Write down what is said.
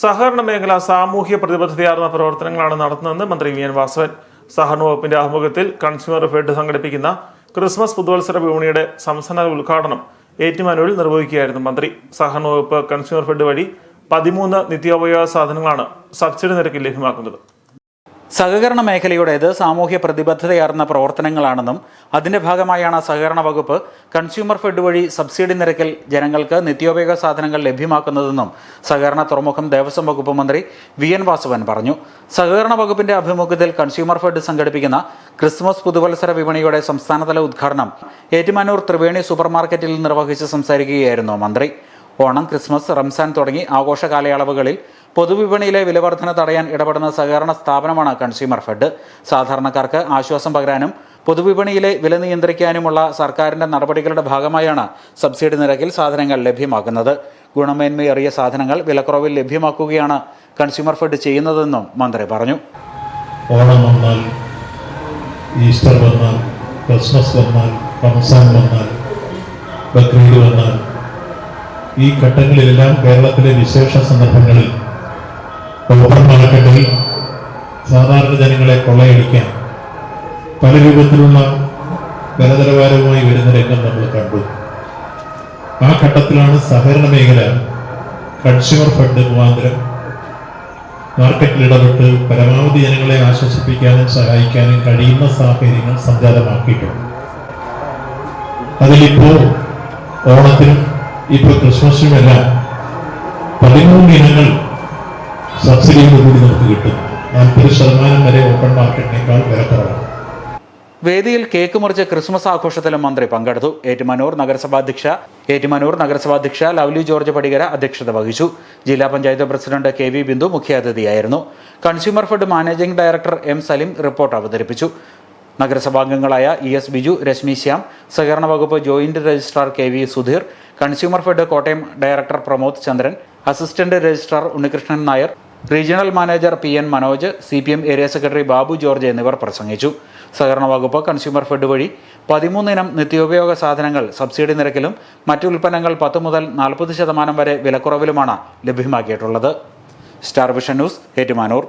സഹകരണ മേഖല സാമൂഹ്യ പ്രതിബദ്ധതയാർന്ന പ്രവർത്തനങ്ങളാണ് നടത്തുന്നതെന്ന് മന്ത്രി വി എൻ വാസവൻ. സഹകരണ വകുപ്പിന്റെ ആഭിമുഖ്യത്തിൽ കൺസ്യൂമർ ഫെഡ് സംഘടിപ്പിക്കുന്ന ക്രിസ്മസ് പുതുവത്സര വിപണിയുടെ സംസ്ഥാന ഉദ്ഘാടനം ഏറ്റുമാനൂരിൽ നിർവഹിക്കുകയായിരുന്നു മന്ത്രി. സഹകരണ വകുപ്പ് കൺസ്യൂമർ ഫെഡ് വഴി പതിമൂന്ന് നിത്യോപയോഗ സാധനങ്ങളാണ് സബ്സിഡി നിരക്കിൽ ലഭ്യമാക്കുന്നത്. സഹകരണ മേഖലയുടേത് സാമൂഹ്യ പ്രതിബദ്ധതയാർന്ന പ്രവർത്തനങ്ങളാണെന്നും അതിന്റെ ഭാഗമായാണ് സഹകരണ വകുപ്പ് കൺസ്യൂമർ ഫെഡ് വഴി സബ്സിഡി നിരക്കിൽ ജനങ്ങൾക്ക് നിത്യോപയോഗ സാധനങ്ങൾ ലഭ്യമാക്കുന്നതെന്നും സഹകരണ തുറമുഖം ദേവസ്വം വകുപ്പ് മന്ത്രി വി എൻ വാസവൻ പറഞ്ഞു. സഹകരണ വകുപ്പിന്റെ ആഭിമുഖ്യത്തിൽ കൺസ്യൂമർ ഫെഡ് സംഘടിപ്പിക്കുന്ന ക്രിസ്മസ് പുതുവത്സര വിപണിയുടെ സംസ്ഥാനതല ഉദ്ഘാടനം ഏറ്റുമാനൂർ ത്രിവേണി സൂപ്പർ മാർക്കറ്റിൽ നിർവഹിച്ച് സംസാരിക്കുകയായിരുന്നു മന്ത്രി. ഓണം ക്രിസ്മസ് റംസാൻ തുടങ്ങി ആഘോഷ കാലയളവുകളിൽ പൊതുവിപണിയിലെ വിലവർധന തടയാൻ ഇടപെടുന്ന സഹകരണ സ്ഥാപനമാണ് കൺസ്യൂമർ ഫെഡ്. സാധാരണക്കാർക്ക് ആശ്വാസം പകരാനും പൊതുവിപണിയിലെ വില നിയന്ത്രിക്കാനുമുള്ള സർക്കാരിന്റെ നടപടികളുടെ ഭാഗമായാണ് സബ്സിഡി നിരക്കിൽ സാധനങ്ങൾ ലഭ്യമാക്കുന്നത്. ഗുണമേന്മയേറിയ സാധനങ്ങൾ വിലക്കുറവിൽ ലഭ്യമാക്കുകയാണ് കൺസ്യൂമർ ഫെഡ് ചെയ്യുന്നതെന്നും മന്ത്രി പറഞ്ഞു. ഓണം വന്നാൽ ഈസ്റ്റർ വന്നാൽ ക്രിസ്മസ് വന്നാൽ റംസാൻ വന്നാൽ ബക്രീദ് വന്നാൽ ഈ ഘട്ടങ്ങളിലെല്ലാം കേരളത്തിലെ വിശേഷ സന്ദർഭങ്ങളിൽ ഓപ്പൺ മാർക്കറ്റിൽ സാധാരണ ജനങ്ങളെ കൊള്ളയടിക്കാൻ പല രൂപത്തിലുള്ള ഗലനിലവാരവുമായി വരുന്ന രംഗം നമ്മൾ കണ്ടു. ആ ഘട്ടത്തിലാണ് സഹകരണ മേഖല കൺസ്യൂമർ ഫണ്ട് മുഖാന്തരം മാർക്കറ്റിൽ ഇടപെട്ട് പരമാവധി ജനങ്ങളെ ആശ്വസിപ്പിക്കാനും സഹായിക്കാനും കഴിയുന്ന സാഹചര്യങ്ങൾ സംജാതമാക്കിയിട്ടുണ്ട്. അതിലിപ്പോ ഓണത്തിനും ഇപ്പൊ ക്രിസ്മസിനുമെല്ലാം പതിമൂന്ന് ഇനങ്ങൾ സബ്സിഡിയോടുകൂടി നമുക്ക് കിട്ടും. നാൽപ്പത് ശതമാനം വരെ ഓപ്പൺ മാർക്കറ്റിനേക്കാൾ വിലക്കുറവാണ് വേദിയിൽ കേക്ക് മുറിച്ച് ക്രിസ്മസ് ആഘോഷത്തിലും മന്ത്രി പങ്കെടുത്തു. ഏറ്റുമാനൂർ നഗരസഭാധ്യക്ഷ ഏറ്റുമാനൂർ നഗരസഭാധ്യക്ഷ ലവ്ലി ജോർജ് പടികര അധ്യക്ഷത വഹിച്ചു. ജില്ലാ panchayat president K V Bindu മുഖ്യാതിഥിയായിരുന്നു. Consumer fed managing director M Salim report അവതരിപ്പിച്ചു. നഗരസഭാംഗങ്ങളായ ഇ എസ് ബിജു രശ്മി ശ്യാം സഹകരണ വകുപ്പ് joint registrar K V Sudheer consumer fed Kottayam director Pramod Chandran assistant registrar Unnikrishnan Nair regional manager P N Manoj C P M area secretary Babu George എന്നിവർ പ്രസംഗിച്ചു. സഹകരണ വകുപ്പ് consumer fed വഴി പതിമൂന്നിനം നിത്യോപയോഗ സാധനങ്ങൾ subsidy നിരക്കിലും മറ്റു ഉൽപ്പന്നങ്ങൾ പത്ത് മുതൽ നാൽപ്പത് ശതമാനം വരെ വിലക്കുറവിലുമാണ് ലഭ്യമാക്കിയിട്ടുള്ളത്. Star vision news Ettumanoor.